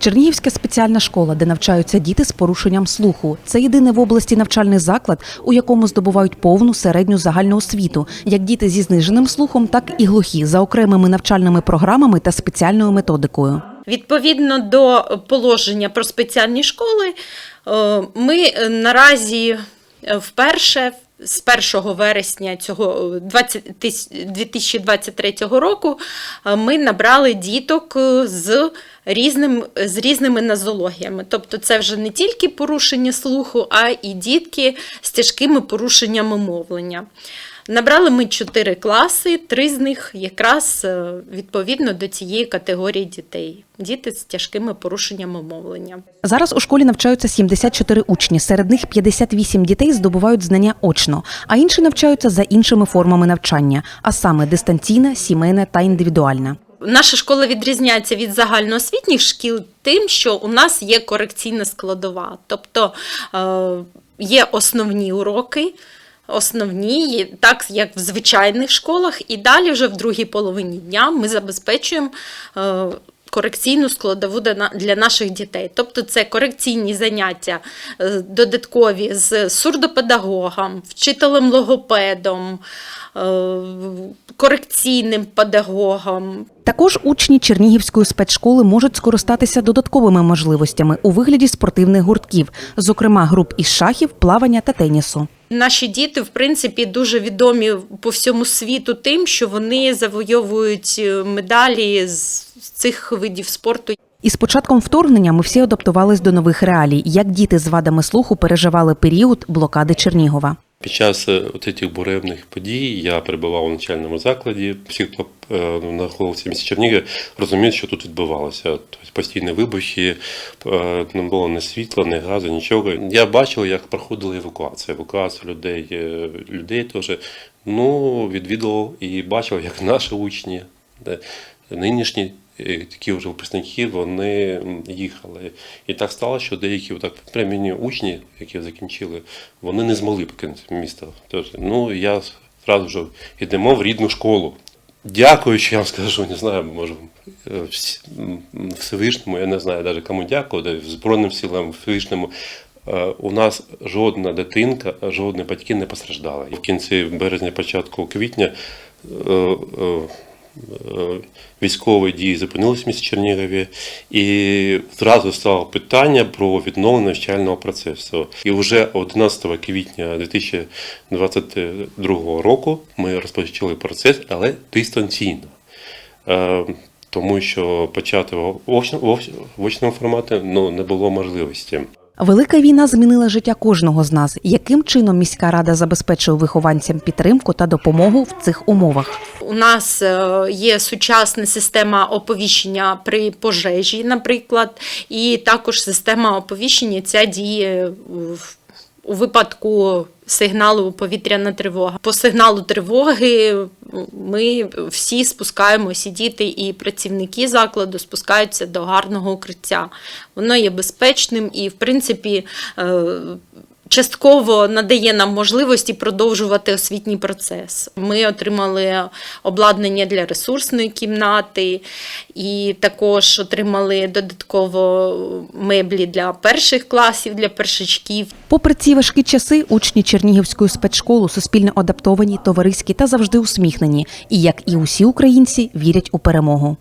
Чернігівська спеціальна школа, де навчаються діти з порушенням слуху. Це єдиний в області навчальний заклад, у якому здобувають повну середню загальну освіту, як діти зі зниженим слухом, так і глухі за окремими навчальними програмами та спеціальною методикою. Відповідно до положення про спеціальні школи, е, ми е, наразі е, вперше з 1 вересня цього е, 20 тис- 2023 року е, ми набрали діток е, з різним, з різними нозологіями. Тобто це вже не тільки порушення слуху, а і дітки з тяжкими порушеннями мовлення. Набрали ми чотири класи, три з них якраз е, відповідно до цієї категорії дітей. Діти з тяжкими порушеннями мовлення. Зараз у школі навчаються 74 учні. Серед них 58 дітей здобувають знання очно, а інші навчаються за іншими формами навчання, а саме дистанційна, сімейна та індивідуальна. Наша школа відрізняється від загальноосвітніх шкіл тим, що у нас є корекційна складова, тобто е, є основні уроки. Основні, так як в звичайних школах, і далі вже в другій половині дня ми забезпечуємо е, корекційну складову для наших дітей. Тобто це корекційні заняття е, додаткові з сурдопедагогом, вчителем логопедом, е, корекційним педагогом, Також учні Чернігівської спецшколи можуть скористатися додатковими можливостями у вигляді спортивних гуртків, зокрема груп із шахів, плавання та тенісу. Наші діти, в принципі, дуже відомі по всьому світу тим, що вони завойовують е, медалі з цих видів спорту. І з початком вторгнення ми всі адаптувались до нових реалій, як діти з вадами слуху переживали період блокади Чернігова. Під час е, цих буремних подій я перебував у навчальному закладі. Всі, хто е, знаходився в місті Чернігів, розуміють, що тут відбувалося. Тобто постійні вибухи, е, не було ні світла, ні газу, нічого. Я бачив, як проходила евакуація. Евакуація людей, людей теж. Ну, відвідував і бачив, як наші учні, нинішні такі вже випускники, вони їхали. І так сталося, що деякі отак премійні учні, які закінчили, вони не змогли покинути місто. Тож, ну, я одразу вже йдемо в рідну школу. Дякуючи, я вам скажу, не знаю, може е, Всевишньому, я не знаю навіть кому дякувати, Збройним силам Всевишньому. Е, У нас жодна дитинка, жодні батьки не постраждали. І в кінці березня, початку квітня е, військові дії зупинилися в місті Чернігові, і зразу стало питання про відновлення навчального процесу. І вже 11 квітня 2022 року ми розпочали процес, але дистанційно. Е, Тому що почати в очному форматі ну, не було можливості. Велика війна змінила життя кожного з нас. Яким чином міська рада забезпечує вихованцям підтримку та допомогу в цих умовах? У нас е, є сучасна система оповіщення при пожежі, наприклад, і також система оповіщення ця діє в- у випадку сигналу повітряна тривога. По сигналу тривоги ми всі спускаємося, діти і працівники закладу спускаються до гарного укриття. Воно є безпечним і, в принципі, е, частково надає нам можливості продовжувати освітній процес. Ми отримали обладнання для ресурсної кімнати, і також отримали додатково меблі для перших класів, для першачків. Попри ці важкі часи, учні Чернігівської спецшколи суспільно адаптовані, товариські та завжди усміхнені. І як і усі українці, вірять у перемогу.